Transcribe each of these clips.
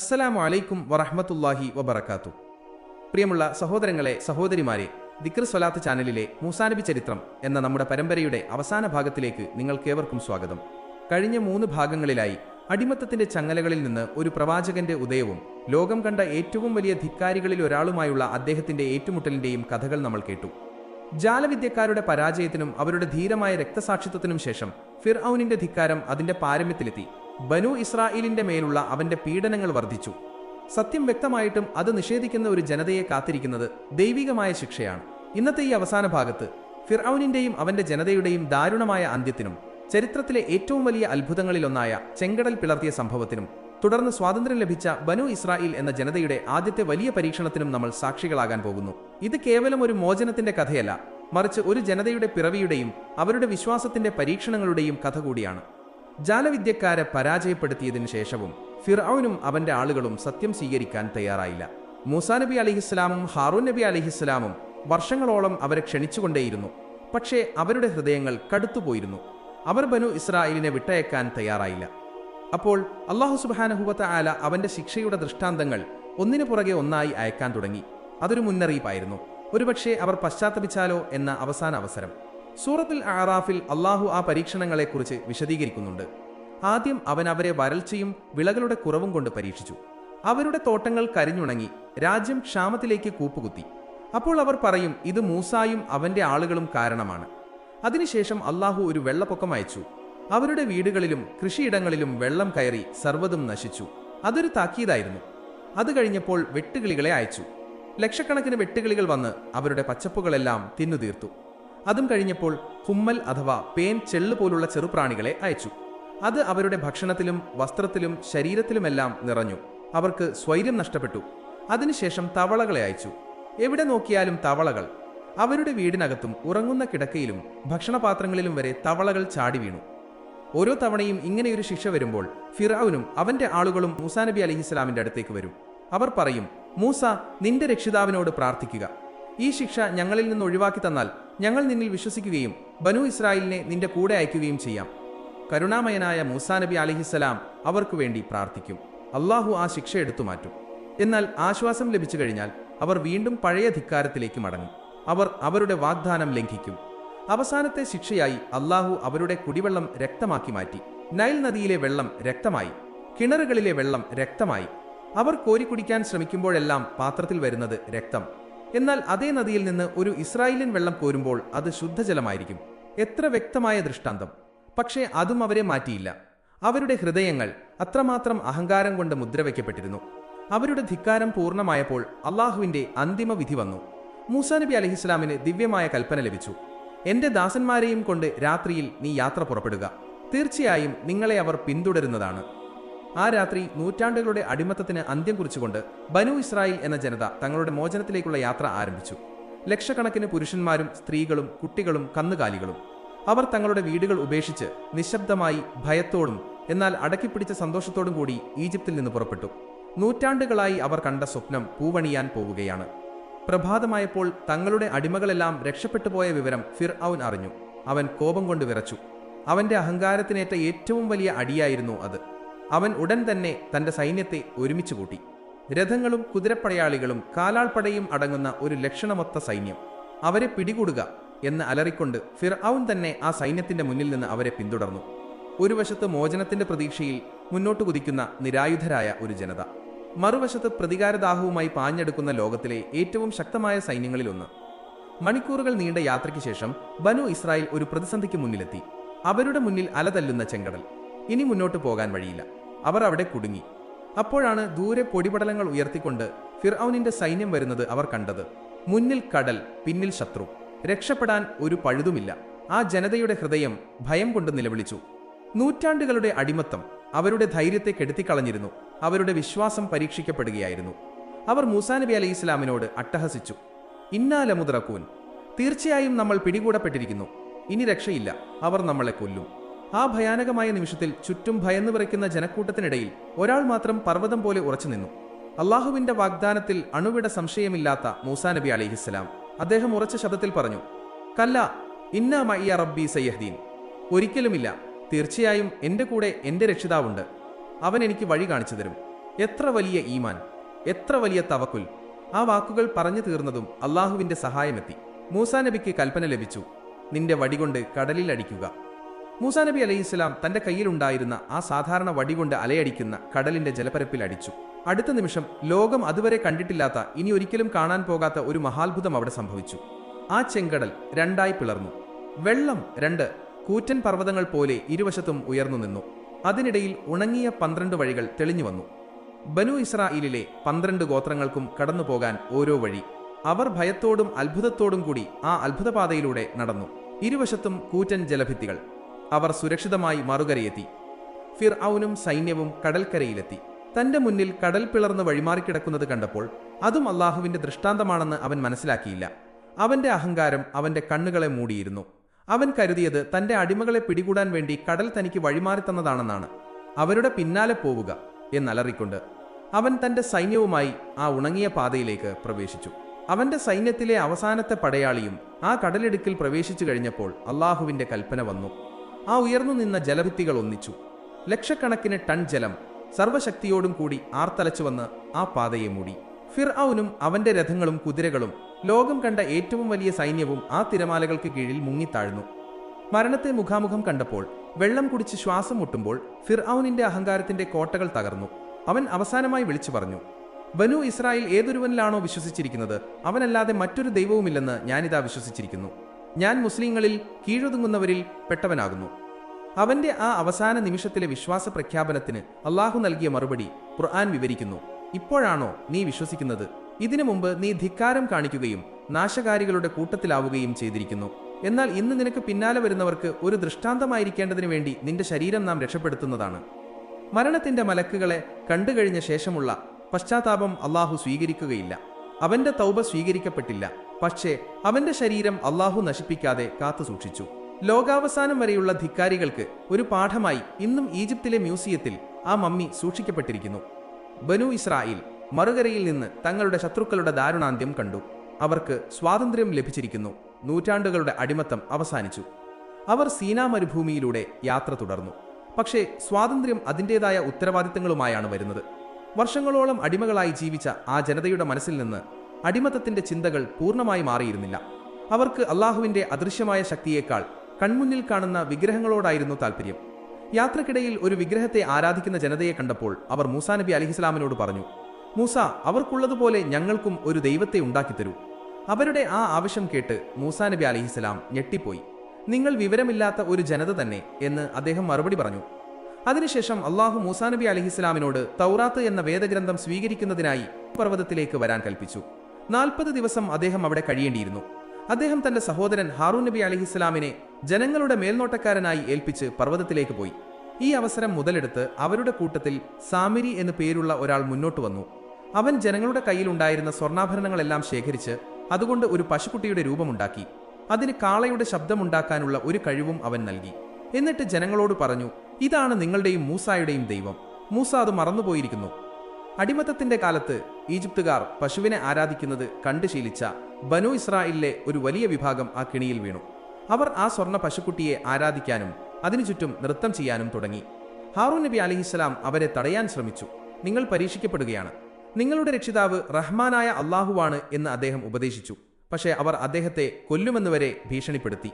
അസ്സലാമു അലൈക്കും വറഹമത്തല്ലാഹി വബർക്കാത്തു പ്രിയമുള്ള സഹോദരങ്ങളെ സഹോദരിമാരെ ദിക്ർ സ്വലാത്ത് ചാനലിലെ മൂസാനബി ചരിത്രം എന്ന നമ്മുടെ പരമ്പരയുടെ അവസാന ഭാഗത്തിലേക്ക് നിങ്ങൾക്കേവർക്കും സ്വാഗതം. കഴിഞ്ഞ മൂന്ന് ഭാഗങ്ങളിലായി അടിമത്തത്തിന്റെ ചങ്ങലകളിൽ നിന്ന് ഒരു പ്രവാചകന്റെ ഉദയവും ലോകം കണ്ട ഏറ്റവും വലിയ ധിക്കാരികളിൽ ഒരാളുമായുള്ള അദ്ദേഹത്തിന്റെ ഏറ്റുമുട്ടലിന്റെയും കഥകൾ നമ്മൾ കേട്ടു. ജാലവിദ്യക്കാരുടെ പരാജയത്തിനും അവരുടെ ധീരമായ രക്തസാക്ഷിത്വത്തിനും ശേഷം ഫിർ ധിക്കാരം അതിന്റെ പാരമ്യത്തിലെത്തി. ബനു ഇസ്രായേലിന്റെ മേലുള്ള അവന്റെ പീഡനങ്ങൾ വർദ്ധിച്ചു. സത്യം വ്യക്തമായിട്ടും അത് നിഷേധിക്കുന്ന ഒരു ജനതയെ കാത്തിരിക്കുന്നത് ദൈവികമായ ശിക്ഷയാണ്. ഇന്നത്തെ ഈ അവസാന ഭാഗത്ത് ഫിർഔനിന്റെയും അവന്റെ ജനതയുടെയും ദാരുണമായ അന്ത്യത്തിനും ചരിത്രത്തിലെ ഏറ്റവും വലിയ അത്ഭുതങ്ങളിലൊന്നായ ചെങ്കടൽ പിളർത്തിയ സംഭവത്തിനും തുടർന്ന് സ്വാതന്ത്ര്യം ലഭിച്ച ബനു ഇസ്രായേൽ എന്ന ജനതയുടെ ആദ്യത്തെ വലിയ പരീക്ഷണത്തിനും നമ്മൾ സാക്ഷികളാകാൻ പോകുന്നു. ഇത് കേവലം ഒരു മോചനത്തിന്റെ കഥയല്ല മറിച്ച് ഒരു ജനതയുടെ പിറവിയുടെയും അവരുടെ വിശ്വാസത്തിന്റെ പരീക്ഷണങ്ങളുടെയും കഥ കൂടിയാണ്. ജാലവിദ്യക്കാരെ പരാജയപ്പെടുത്തിയതിനു ശേഷവും ഫിർഔനും അവന്റെ ആളുകളും സത്യം സ്വീകരിക്കാൻ തയ്യാറായില്ല. മൂസാ നബി അലിഹിസ്ലാമും ഹാറൂൻ നബി അലിഹിസ്ലാമും വർഷങ്ങളോളം അവരെ ക്ഷണിച്ചുകൊണ്ടേയിരുന്നു. പക്ഷേ അവരുടെ ഹൃദയങ്ങൾ കടുത്തുപോയിരുന്നു. അവർ ബനു ഇസ്രായേലിനെ വിട്ടയക്കാൻ തയ്യാറായില്ല. അപ്പോൾ അള്ളാഹു സുബാനഹുബത്ത ആല അവന്റെ ശിക്ഷയുടെ ദൃഷ്ടാന്തങ്ങൾ ഒന്നിനു പുറകെ ഒന്നായി അയക്കാൻ തുടങ്ങി. അതൊരു മുന്നറിയിപ്പായിരുന്നു. ഒരുപക്ഷെ അവർ പശ്ചാത്തപിച്ചാലോ എന്ന അവസാന അവസരം. സൂറത്തുൽ ആറാഫിൽ അള്ളാഹു ആ പരീക്ഷണങ്ങളെക്കുറിച്ച് വിശദീകരിക്കുന്നുണ്ട്. ആദ്യം അവൻ അവരെ വരൾച്ചയും വിളകളുടെ കുറവും കൊണ്ട് പരീക്ഷിച്ചു. അവരുടെ തോട്ടങ്ങൾ കരിഞ്ഞുണങ്ങി രാജ്യം ക്ഷാമത്തിലേക്ക് കൂപ്പുകുത്തി. അപ്പോൾ അവർ പറയും ഇത് മൂസായും അവന്റെ ആളുകളും കാരണമാണ്. അതിനുശേഷം അള്ളാഹു ഒരു വെള്ളപ്പൊക്കം അയച്ചു. അവരുടെ വീടുകളിലും കൃഷിയിടങ്ങളിലും വെള്ളം കയറി സർവതും നശിച്ചു. അതൊരു താക്കീതായിരുന്നു. അത് കഴിഞ്ഞപ്പോൾ വെട്ടുകിളികളെ അയച്ചു. ലക്ഷക്കണക്കിന് വെട്ടുകിളികൾ വന്ന് അവരുടെ പച്ചപ്പുകളെല്ലാം തിന്നുതീർത്തു. അതും കഴിഞ്ഞപ്പോൾ കുമ്മൽ അഥവാ പേൻ ചെള്ളു പോലുള്ള ചെറുപ്രാണികളെ അയച്ചു. അത് അവരുടെ ഭക്ഷണത്തിലും വസ്ത്രത്തിലും ശരീരത്തിലുമെല്ലാം നിറഞ്ഞു. അവർക്ക് സ്വൈര്യം നഷ്ടപ്പെട്ടു. അതിനുശേഷം തവളകളെ അയച്ചു. എവിടെ നോക്കിയാലും തവളകൾ. അവരുടെ വീടിനകത്തും ഉറങ്ങുന്ന കിടക്കയിലും ഭക്ഷണപാത്രങ്ങളിലും വരെ തവളകൾ ചാടി വീണു. ഓരോ തവണയും ഇങ്ങനെയൊരു ശിക്ഷ വരുമ്പോൾ ഫിറാവുനും അവന്റെ ആളുകളും മൂസാ നബി അലഹിസ്ലാമിന്റെ അടുത്തേക്ക് വരും. അവർ പറയും മൂസ നിന്റെ രക്ഷിതാവിനോട് പ്രാർത്ഥിക്കുക. ഈ ശിക്ഷ ഞങ്ങളിൽ നിന്ന് ഒഴിവാക്കി തന്നാൽ ഞങ്ങൾ നിന്നിൽ വിശ്വസിക്കുകയും ബനു ഇസ്രായേലിനെ നിന്റെ കൂടെ അയക്കുകയും ചെയ്യാം. കരുണാമയനായ മൂസാ നബി അലിഹിസ്സലാം അവർക്ക് വേണ്ടി പ്രാർത്ഥിക്കും. അള്ളാഹു ആ ശിക്ഷ എടുത്തു മാറ്റും. എന്നാൽ ആശ്വാസം ലഭിച്ചു കഴിഞ്ഞാൽ അവർ വീണ്ടും പഴയ ധിക്കാരത്തിലേക്ക് മടങ്ങും. അവർ അവരുടെ വാഗ്ദാനം ലംഘിക്കും. അവസാനത്തെ ശിക്ഷയായി അള്ളാഹു അവരുടെ കുടിവെള്ളം രക്തമാക്കി മാറ്റി. നൈൽ നദിയിലെ വെള്ളം രക്തമായി. കിണറുകളിലെ വെള്ളം രക്തമായി. അവർ കോരിക്കുടിക്കാൻ ശ്രമിക്കുമ്പോഴെല്ലാം പാത്രത്തിൽ വരുന്നത് രക്തം. എന്നാൽ അതേ നദിയിൽ നിന്ന് ഒരു ഇസ്രായേലിൻ വെള്ളം കോരുമ്പോൾ അത് ശുദ്ധജലമായിരിക്കും. എത്ര വ്യക്തമായ ദൃഷ്ടാന്തം. പക്ഷേ അതും അവരെ മാറ്റിയില്ല. അവരുടെ ഹൃദയങ്ങൾ അത്രമാത്രം അഹങ്കാരം കൊണ്ട് മുദ്രവയ്ക്കപ്പെട്ടിരുന്നു അവരുടെ ധിക്കാരം പൂർണമായപ്പോൾ അള്ളാഹുവിന്റെ അന്തിമ വിധി വന്നു. മൂസാ നബി അലഹിസ്ലാമിന് ദിവ്യമായ കൽപ്പന ലഭിച്ചു. എന്റെ ദാസന്മാരെയും കൊണ്ട് രാത്രിയിൽ നീ യാത്ര പുറപ്പെടുക. തീർച്ചയായും നിങ്ങളെ അവർ പിന്തുടരുന്നതാണ്. ആ രാത്രി നൂറ്റാണ്ടുകളുടെ അടിമത്തത്തിന് അന്ത്യം കുറിച്ചുകൊണ്ട് ബനു ഇസ്രായേൽ എന്ന ജനത തങ്ങളുടെ മോചനത്തിലേക്കുള്ള യാത്ര ആരംഭിച്ചു. ലക്ഷക്കണക്കിന് പുരുഷന്മാരും സ്ത്രീകളും കുട്ടികളും കന്നുകാലികളും. അവർ തങ്ങളുടെ വീടുകൾ ഉപേക്ഷിച്ച് നിശബ്ദമായി ഭയത്തോടും എന്നാൽ അടക്കിപ്പിടിച്ച സന്തോഷത്തോടും കൂടി ഈജിപ്തിൽ നിന്ന് പുറപ്പെട്ടു. നൂറ്റാണ്ടുകളായി അവർ കണ്ട സ്വപ്നം പൂവണിയാൻ പോവുകയാണ്. പ്രഭാതമായപ്പോൾ തങ്ങളുടെ അടിമകളെല്ലാം രക്ഷപ്പെട്ടു പോയ വിവരം ഫിർ ഔൻ അറിഞ്ഞു. അവൻ കോപം കൊണ്ട് വിറച്ചു. അവന്റെ അഹങ്കാരത്തിനേറ്റ ഏറ്റവും വലിയ അടിയായിരുന്നു അത്. അവൻ ഉടൻ തന്നെ തന്റെ സൈന്യത്തെ ഒരുമിച്ച് കൂട്ടി. രഥങ്ങളും കുതിരപ്പടയാളികളും കാലാൾപ്പടയും അടങ്ങുന്ന ഒരു ലക്ഷണമൊത്ത സൈന്യം. അവരെ പിടികൂടുക എന്ന് അലറിക്കൊണ്ട് ഫിർ ഔൻ തന്നെ ആ സൈന്യത്തിന്റെ മുന്നിൽ നിന്ന് അവരെ പിന്തുടർന്നു. ഒരു വശത്ത് മോചനത്തിന്റെ പ്രതീക്ഷയിൽ മുന്നോട്ട് കുതിക്കുന്ന നിരായുധരായ ഒരു ജനത. മറുവശത്ത് പ്രതികാരദാഹവുമായി പാഞ്ഞെടുക്കുന്ന ലോകത്തിലെ ഏറ്റവും ശക്തമായ സൈന്യങ്ങളിലൊന്ന് മണിക്കൂറുകൾ നീണ്ട യാത്രയ്ക്ക് ശേഷം ബനു ഇസ്രായേൽ ഒരു പ്രതിസന്ധിക്ക് മുന്നിലെത്തി. അവരുടെ മുന്നിൽ അലതല്ലുന്ന ചെങ്കടൽ. ഇനി മുന്നോട്ട് പോകാൻ വഴിയില്ല. അവർ അവിടെ കുടുങ്ങി. അപ്പോഴാണ് ദൂരെ പൊടിപടലങ്ങൾ ഉയർത്തിക്കൊണ്ട് ഫിർഔനിന്റെ സൈന്യം വരുന്നത് അവർ കണ്ടത്. മുന്നിൽ കടൽ പിന്നിൽ ശത്രു. രക്ഷപ്പെടാൻ ഒരു പഴുതുമില്ല. ആ ജനതയുടെ ഹൃദയം ഭയം കൊണ്ട് നിലവിളിച്ചു. നൂറ്റാണ്ടുകളുടെ അടിമത്തം അവരുടെ ധൈര്യത്തെ കെടുത്തിക്കളഞ്ഞിരുന്നു. അവരുടെ വിശ്വാസം പരീക്ഷിക്കപ്പെടുകയായിരുന്നു. അവർ മൂസാ നബി അലൈഹി ഇസ്ലാമിനോട് അട്ടഹസിച്ചു. ഇന്നാലമുദ്രക്കൂൻ തീർച്ചയായും നമ്മൾ പിടികൂടപ്പെട്ടിരിക്കുന്നു. ഇനി രക്ഷയില്ല. അവർ നമ്മളെ കൊല്ലും. ആ ഭയാനകമായ നിമിഷത്തിൽ ചുറ്റും ഭയന്നു വിറയ്ക്കുന്ന ജനക്കൂട്ടത്തിനിടയിൽ ഒരാൾ മാത്രം പർവതം പോലെ ഉറച്ചു നിന്നു. അള്ളാഹുവിന്റെ വാഗ്ദാനത്തിൽ അണുവിട സംശയമില്ലാത്ത മൂസാ നബി അലിഹിസ്സലാം അദ്ദേഹം ഉറച്ച ശബ്ദത്തിൽ പറഞ്ഞു കല്ല ഇന്ന മയ്യ റബ്ബി സയ്യഹ്ദീൻ. ഒരിക്കലുമില്ല തീർച്ചയായും എന്റെ കൂടെ എന്റെ രക്ഷിതാവുണ്ട്. അവൻ എനിക്ക് വഴി കാണിച്ചു തരും. എത്ര വലിയ ഈമാൻ എത്ര വലിയ തവക്കുൽ. ആ വാക്കുകൾ പറഞ്ഞു തീർന്നതും അള്ളാഹുവിന്റെ സഹായമെത്തി. മൂസാ നബിക്ക് കൽപ്പന ലഭിച്ചു നിന്റെ വടികൊണ്ട് കടലിൽ അടിക്കുക. മൂസാ നബി അലൈഹിസ്ലാം തന്റെ കയ്യിലുണ്ടായിരുന്ന ആ സാധാരണ വടി കൊണ്ട് അലയടിക്കുന്ന കടലിന്റെ ജലപരപ്പിൽ അടിച്ചു. അടുത്ത നിമിഷം ലോകം അതുവരെ കണ്ടിട്ടില്ലാത്ത ഇനി ഒരിക്കലും കാണാൻ പോകാത്ത ഒരു മഹാത്ഭുതം അവിടെ സംഭവിച്ചു. ആ ചെങ്കടൽ രണ്ടായി പിളർന്നു. വെള്ളം രണ്ട് കൂറ്റൻ പർവതങ്ങൾ പോലെ ഇരുവശത്തും ഉയർന്നു നിന്നു. അതിനിടയിൽ ഉണങ്ങിയ പന്ത്രണ്ട് വഴികൾ തെളിഞ്ഞു വന്നു. ബനു ഇസ്രായേലിലെ പന്ത്രണ്ട് ഗോത്രങ്ങൾക്കും കടന്നു പോകാൻ ഓരോ വഴി അവർ ഭയത്തോടും അത്ഭുതത്തോടും കൂടി ആ അത്ഭുതപാതയിലൂടെ നടന്നു. ഇരുവശത്തും കൂറ്റൻ ജലഭിത്തികൾ. അവർ സുരക്ഷിതമായി മറുകരയെത്തി. ഫിർ ഔനും സൈന്യവും കടൽക്കരയിലെത്തി. തന്റെ മുന്നിൽ കടൽ പിളർന്ന് വഴിമാറിക്കിടക്കുന്നത് കണ്ടപ്പോൾ അതും അള്ളാഹുവിന്റെ ദൃഷ്ടാന്തമാണെന്ന് അവൻ മനസ്സിലാക്കിയില്ല. അവന്റെ അഹങ്കാരം അവന്റെ കണ്ണുകളെ മൂടിയിരുന്നു. അവൻ കരുതിയത് തന്റെ അടിമകളെ പിടികൂടാൻ വേണ്ടി കടൽ തനിക്ക് വഴിമാറി തന്നതാണെന്നാണ്. അവരുടെ പിന്നാലെ പോവുക എന്നലറിക്കൊണ്ട് അവൻ തന്റെ സൈന്യവുമായി ആ ഉണങ്ങിയ പാതയിലേക്ക് പ്രവേശിച്ചു. അവന്റെ സൈന്യത്തിലെ അവസാനത്തെ പടയാളിയും ആ കടലിടുക്കിൽ പ്രവേശിച്ചു കഴിഞ്ഞപ്പോൾ അള്ളാഹുവിന്റെ കൽപ്പന വന്നു. ആ ഉയർന്നു നിന്ന ജലഭിത്തികൾ ഒന്നിച്ചു. ലക്ഷക്കണക്കിന് ടൺ ജലം സർവശക്തിയോടും കൂടി ആർത്തലച്ചു വന്ന് ആ പാതയെ മൂടി. ഫിർ ഔനും അവന്റെ രഥങ്ങളും കുതിരകളും ലോകം കണ്ട ഏറ്റവും വലിയ സൈന്യവും ആ തിരമാലകൾക്ക് കീഴിൽ മുങ്ങിത്താഴ്ന്നു മരണത്തെ മുഖാമുഖം കണ്ടപ്പോൾ വെള്ളം കുടിച്ച് ശ്വാസം മുട്ടുമ്പോൾ ഫിർ ഔനിന്റെ അഹങ്കാരത്തിന്റെ കോട്ടകൾ തകർന്നു. അവൻ അവസാനമായി വിളിച്ചു പറഞ്ഞു ബനു ഇസ്രായേൽ ഏതൊരുവനിലാണോ വിശ്വസിച്ചിരിക്കുന്നത്? അവനല്ലാതെ മറ്റൊരു ദൈവവുമില്ലെന്ന് ഞാനിതാ വിശ്വസിച്ചിരിക്കുന്നു. ഞാൻ മുസ്ലിങ്ങളിൽ കീഴൊതുങ്ങുന്നവരിൽ പെട്ടവനാകുന്നു. അവന്റെ ആ അവസാന നിമിഷത്തിലെ വിശ്വാസ പ്രഖ്യാപനത്തിന് അള്ളാഹു നൽകിയ മറുപടി ഖുർആൻ വിവരിക്കുന്നു. ഇപ്പോഴാണോ നീ വിശ്വസിക്കുന്നത്? ഇതിനു മുമ്പ് നീ ധിക്കാരം കാണിക്കുകയും നാശകാരികളുടെ കൂട്ടത്തിലാവുകയും ചെയ്തിരിക്കുന്നു. എന്നാൽ ഇന്ന് നിനക്ക് പിന്നാലെ വരുന്നവർക്ക് ഒരു ദൃഷ്ടാന്തമായിരിക്കേണ്ടതിനു വേണ്ടി നിന്റെ ശരീരം നാം രക്ഷപ്പെടുത്തുന്നതാണ്. മരണത്തിന്റെ മലക്കുകളെ കണ്ടുകഴിഞ്ഞ ശേഷമുള്ള പശ്ചാത്താപം അള്ളാഹു സ്വീകരിക്കുകയില്ല. അവന്റെ തൗബ സ്വീകരിക്കപ്പെട്ടില്ല. പക്ഷേ അവന്റെ ശരീരം അള്ളാഹു നശിപ്പിക്കാതെ കാത്തു സൂക്ഷിച്ചു. ലോകാവസാനം വരെയുള്ള ധിക്കാരികൾക്ക് ഒരു പാഠമായി ഇന്നും ഈജിപ്തിലെ മ്യൂസിയത്തിൽ ആ മമ്മി സൂക്ഷിക്കപ്പെട്ടിരിക്കുന്നു. ബനു ഇസ്രായേൽ മറുകരയിൽ നിന്ന് തങ്ങളുടെ ശത്രുക്കളുടെ ദാരുണാന്ത്യം കണ്ടു. അവർക്ക് സ്വാതന്ത്ര്യം ലഭിച്ചിരിക്കുന്നു. നൂറ്റാണ്ടുകളുടെ അടിമത്തം അവസാനിച്ചു. അവർ സീനാ മരുഭൂമിയിലൂടെ യാത്ര തുടർന്നു. പക്ഷേ സ്വാതന്ത്ര്യം അതിന്റെതായ ഉത്തരവാദിത്തങ്ങളുമായാണ് വരുന്നത്. വർഷങ്ങളോളം അടിമകളായി ജീവിച്ച ആ ജനതയുടെ മനസ്സിൽ നിന്ന് അടിമത്തത്തിന്റെ ചിന്തകൾ പൂർണമായി മാറിയിരുന്നില്ല. അവർക്ക് അള്ളാഹുവിന്റെ അദൃശ്യമായ ശക്തിയേക്കാൾ കൺമുന്നിൽ കാണുന്ന വിഗ്രഹങ്ങളോടായിരുന്നു താല്പര്യം യാത്രക്കിടയിൽ ഒരു വിഗ്രഹത്തെ ആരാധിക്കുന്ന ജനതയെ കണ്ടപ്പോൾ അവർ മൂസാ നബി അലിഹിസ്ലാമിനോട് പറഞ്ഞു മൂസ അവർക്കുള്ളതുപോലെ ഞങ്ങൾക്കും ഒരു ദൈവത്തെ ഉണ്ടാക്കിത്തരൂ. അവരുടെ ആ ആവശ്യം കേട്ട് മൂസാ നബി അലിഹിസ്ലാം ഞെട്ടിപ്പോയി. നിങ്ങൾ വിവരമില്ലാത്ത ഒരു ജനത തന്നെ എന്ന് അദ്ദേഹം മറുപടി പറഞ്ഞു. അതിനുശേഷം അള്ളാഹു മൂസാ നബി അലിഹിസ്ലാമിനോട് തൗറാത്ത് എന്ന വേദഗ്രന്ഥം സ്വീകരിക്കുന്നതിനായി പർവതത്തിലേക്ക് വരാൻ കൽപ്പിച്ചു. നാൽപ്പത് ദിവസം അദ്ദേഹം അവിടെ കഴിയേണ്ടിയിരുന്നു. അദ്ദേഹം തന്റെ സഹോദരൻ ഹാറൂൻ നബി അലഹിസ്ലാമിനെ ജനങ്ങളുടെ മേൽനോട്ടക്കാരനായി ഏൽപ്പിച്ച് പർവതത്തിലേക്ക് പോയി. ഈ അവസരം മുതലെടുത്ത് അവരുടെ കൂട്ടത്തിൽ സാമിരി എന്നു പേരുള്ള ഒരാൾ മുന്നോട്ട് വന്നു. അവൻ ജനങ്ങളുടെ കയ്യിൽ ഉണ്ടായിരുന്ന സ്വർണാഭരണങ്ങളെല്ലാം ശേഖരിച്ച് അതുകൊണ്ട് ഒരു പശുക്കുട്ടിയുടെ രൂപമുണ്ടാക്കി. അതിന് കാളയുടെ ശബ്ദമുണ്ടാക്കാനുള്ള ഒരു കഴിവും അവൻ നൽകി. എന്നിട്ട് ജനങ്ങളോട് പറഞ്ഞു ഇതാണ് നിങ്ങളുടെയും മൂസായുടെയും ദൈവം. മൂസ അത് മറന്നുപോയിരിക്കുന്നു. അടിമത്തത്തിന്റെ കാലത്ത് ഈജിപ്തുകാർ പശുവിനെ ആരാധിക്കുന്നത് കണ്ടു ശീലിച്ച ബനു ഇസ്രായേലിലെ ഒരു വലിയ വിഭാഗം ആ കിണിയിൽ വീണു. അവർ ആ സ്വർണ പശുക്കുട്ടിയെ ആരാധിക്കാനും അതിനു ചുറ്റും നൃത്തം ചെയ്യാനും തുടങ്ങി. ഹാറൂൻ നബി അലിഹിസ്സലാം അവരെ തടയാൻ ശ്രമിച്ചു. നിങ്ങൾ പരീക്ഷിക്കപ്പെടുകയാണ്. നിങ്ങളുടെ രക്ഷിതാവ് റഹ്മാനായ അള്ളാഹുവാണ് എന്ന് അദ്ദേഹം ഉപദേശിച്ചു. പക്ഷേ അവർ അദ്ദേഹത്തെ കൊല്ലുമെന്നുവരെ ഭീഷണിപ്പെടുത്തി.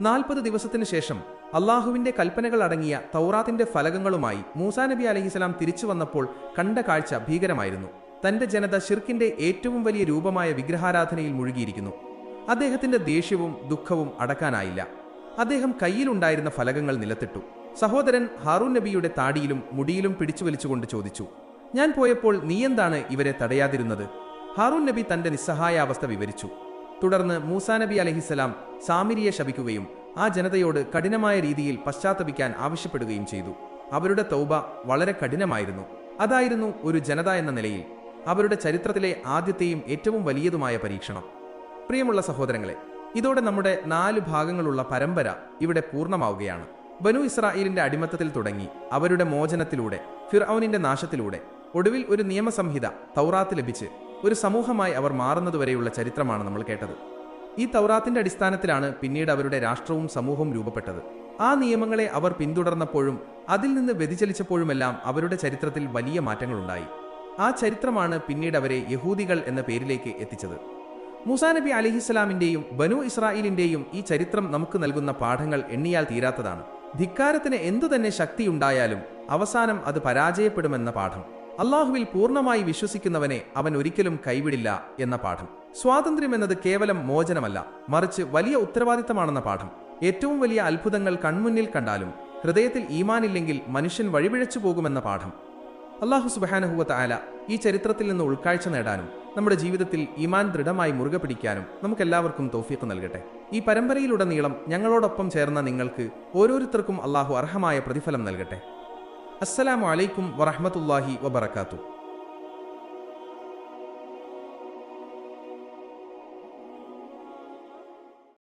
നാൽപ്പത് ദിവസത്തിനു ശേഷം അള്ളാഹുവിന്റെ കൽപ്പനകൾ അടങ്ങിയ തൗറാത്തിന്റെ ഫലകങ്ങളുമായി മൂസാ നബി അലഹിസ്ലാം തിരിച്ചു വന്നപ്പോൾ കണ്ട കാഴ്ച ഭീകരമായിരുന്നു. തന്റെ ജനത ഷിർക്കിന്റെ ഏറ്റവും വലിയ രൂപമായ വിഗ്രഹാരാധനയിൽ മുഴുകിയിരിക്കുന്നു. അദ്ദേഹത്തിന്റെ ദേഷ്യവും ദുഃഖവും അടക്കാനായില്ല. അദ്ദേഹം കയ്യിലുണ്ടായിരുന്ന ഫലകങ്ങൾ നിലത്തിട്ടു. സഹോദരൻ ഹാറൂൻ നബിയുടെ താടിയിലും മുടിയിലും പിടിച്ചു വലിച്ചുകൊണ്ട് ചോദിച്ചു ഞാൻ പോയപ്പോൾ നീ എന്താണ് ഇവരെ തടയാതിരുന്നത്? ഹാറൂൻ നബി തന്റെ നിസ്സഹായാവസ്ഥ വിവരിച്ചു. തുടർന്ന് മൂസാ നബി അലഹിസ്സലാം സാമിരിയെ ശപിക്കുകയും ആ ജനതയോട് കഠിനമായ രീതിയിൽ പശ്ചാത്തപിക്കാൻ ആവശ്യപ്പെടുകയും ചെയ്തു. അവരുടെ തൗബ വളരെ കഠിനമായിരുന്നു. അതായിരുന്നു ഒരു ജനത എന്ന നിലയിൽ അവരുടെ ചരിത്രത്തിലെ ആദ്യത്തെയും ഏറ്റവും വലിയതുമായ പരീക്ഷണം. പ്രിയമുള്ള സഹോദരങ്ങളെ ഇതോടെ നമ്മുടെ നാല് ഭാഗങ്ങളുള്ള പരമ്പര ഇവിടെ പൂർണമാവുകയാണ്. ബനു ഇസ്രായേലിന്റെ അടിമത്തത്തിൽ തുടങ്ങി അവരുടെ മോചനത്തിലൂടെ ഫിർഔനിന്റെ നാശത്തിലൂടെ ഒടുവിൽ ഒരു നിയമസംഹിത തൗറാത്ത് ലഭിച്ച് ഒരു സമൂഹമായി അവർ മാറുന്നതുവരെയുള്ള ചരിത്രമാണ് നമ്മൾ കേട്ടത്. ഈ തൗറാത്തിന്റെ അടിസ്ഥാനത്തിലാണ് പിന്നീട് അവരുടെ രാഷ്ട്രവും സമൂഹവും രൂപപ്പെട്ടത്. ആ നിയമങ്ങളെ അവർ പിന്തുടർന്നപ്പോഴും അതിൽ നിന്ന് വ്യതിചലിച്ചപ്പോഴുമെല്ലാം അവരുടെ ചരിത്രത്തിൽ വലിയ മാറ്റങ്ങളുണ്ടായി. ആ ചരിത്രമാണ് പിന്നീട് അവരെ യഹൂദികൾ എന്ന പേരിലേക്ക് എത്തിച്ചത്. മൂസാ നബി അലിഹിസ്സലാമിന്റെയും ബനു ഇസ്രായേലിന്റെയും ഈ ചരിത്രം നമുക്ക് നൽകുന്ന പാഠങ്ങൾ എണ്ണിയാൽ തീരാത്തതാണ്. ധിക്കാരത്തിന് എന്തുതന്നെ ശക്തിയുണ്ടായാലും അവസാനം അത് പരാജയപ്പെടുമെന്ന പാഠം. അള്ളാഹുവിൽ പൂർണമായി വിശ്വസിക്കുന്നവനെ അവൻ ഒരിക്കലും കൈവിടില്ല എന്ന പാഠം. സ്വാതന്ത്ര്യം എന്നത് കേവലം മോചനമല്ല മറിച്ച് വലിയ ഉത്തരവാദിത്തമാണെന്ന പാഠം. ഏറ്റവും വലിയ അത്ഭുതങ്ങൾ കൺമുന്നിൽ കണ്ടാലും ഹൃദയത്തിൽ ഈമാനില്ലെങ്കിൽ മനുഷ്യൻ വഴിപിഴച്ചു പോകുമെന്ന പാഠം. അള്ളാഹു സുബഹാനഹുവത്ത് ആല ഈ ചരിത്രത്തിൽ നിന്ന് ഉൾക്കാഴ്ച നേടാനും നമ്മുടെ ജീവിതത്തിൽ ഈമാൻ ദൃഢമായി മുറുകെ പിടിക്കാനും നമുക്കെല്ലാവർക്കും തോഫീക്ക് നൽകട്ടെ. ഈ പരമ്പരയിലുടനീളം ഞങ്ങളോടൊപ്പം ചേർന്ന നിങ്ങൾക്ക് ഓരോരുത്തർക്കും അള്ളാഹു അർഹമായ പ്രതിഫലം നൽകട്ടെ. അസ്സലാമു അലൈക്കും വറഹ്മത്തുള്ളാഹി വബറകാതുഹു